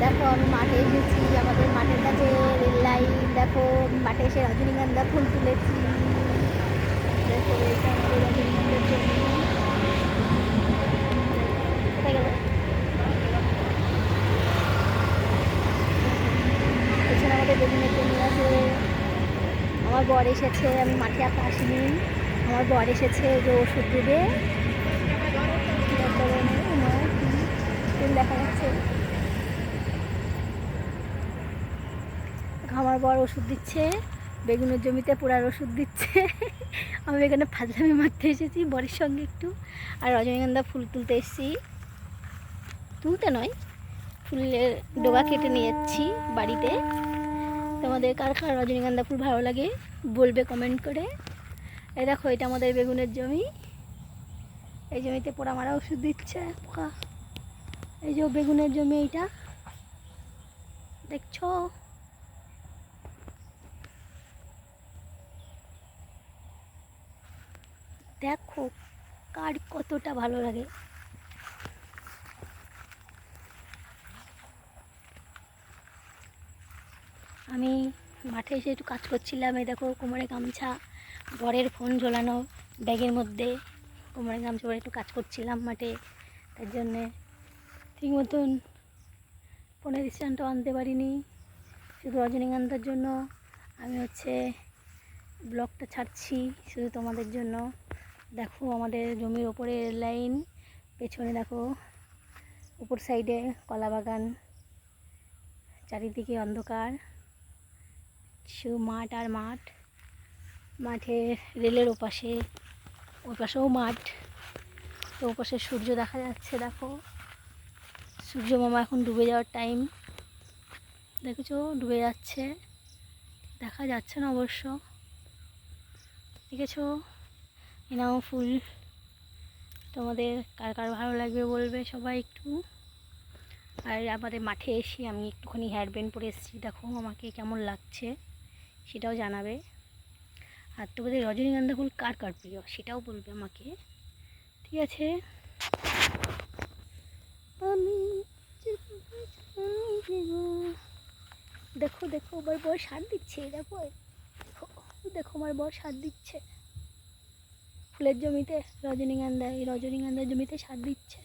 দেখো, আমি মাঠে এসেছি, আমাদের মাঠের কাছে রেল লাইন, দেখো, মাঠে এসে রজনীগন্ধা ফুল তুলেছি। দেখো রজনীগন্ধার জন্য পেছনে আমাদের বেগুনের জমি আছে। আমার বর এসেছে, আমি মাঠে আসিনি। আমার বর এসেছে যে ওষুধ দেবে তারপরে আমার ফুল দেখা যাচ্ছে। আমার বর ওষুধ দিচ্ছে, বেগুনের জমিতে পোড়ার ওষুধ দিচ্ছে। আমি এখানে ফাজলামি মারতে এসেছি, বরের সঙ্গে একটু। আর রজনীগন্ধা ফুল তুলতে এসেছি। তুলতে নয়, ফুলের ডোবা কেটে নিয়ে যাচ্ছি বাড়িতে। তোমাদের কার কার রজনীগন্ধা ফুল ভালো লাগে বলবে কমেন্ট করে। এই দেখো, এটা আমাদের বেগুনের জমি। এই জমিতে পোড়া মারা ওষুধ দিচ্ছে। পোকা এই যে বেগুনের জমি এইটা। দেখছ? দেখো কার কতটা ভালো লাগে। আমি মাঠে এসে একটু কাজ করছিলাম, এই দেখো কোমরে গামছা বরের ফোন ঝোলানো, ব্যাগের মধ্যে কোমরে গামছা পরে একটু কাজ করছিলাম মাঠে, তার জন্যে ঠিক মতন ফোনের স্ট্যান্ডটাও আনতে পারিনি, শুধু রজনীগন্ধার জন্য। আমি হচ্ছে ব্লগটা ছাড়ছি শুধু তোমাদের জন্য। দেখো আমাদের জমির ওপরে লাইন, পেছনে দেখো উপর সাইডে কলা বাগান, চারিদিকে অন্ধকার। শুধু মাঠ আর মাঠ মাঠে রেলের ওপাশে ওই পাশেও মাঠ। তো ওপাশে সূর্য দেখা যাচ্ছে, দেখো। সূর্য মামা এখন ডুবে যাওয়ার টাইম দেখেছ? ডুবে যাচ্ছে। দেখা যাচ্ছে না অবশ্য। দেখেছ? এনাও ফুল। তোমাদের কার কার ভালো লাগবে বলবে সবাই একটু। আর আমাদের মাঠে এসে আমি একটুখানি হেয়ার ব্যান্ড পরে এসেছি। দেখো আমাকে কেমন লাগছে, সেটাও জানাবে। আর তোমাদের রজনীগন্ধা ফুল কার কার প্রিয়, সেটাও বলবে আমাকে। ঠিক আছে আমি দেখো, আমার বর সার দিচ্ছে দেখো দেখো আমার বর সার দিচ্ছে। ফুলের জমিতে রজনীগন্ধা, এই রজনীগন্ধার জমিতে সার দিচ্ছে।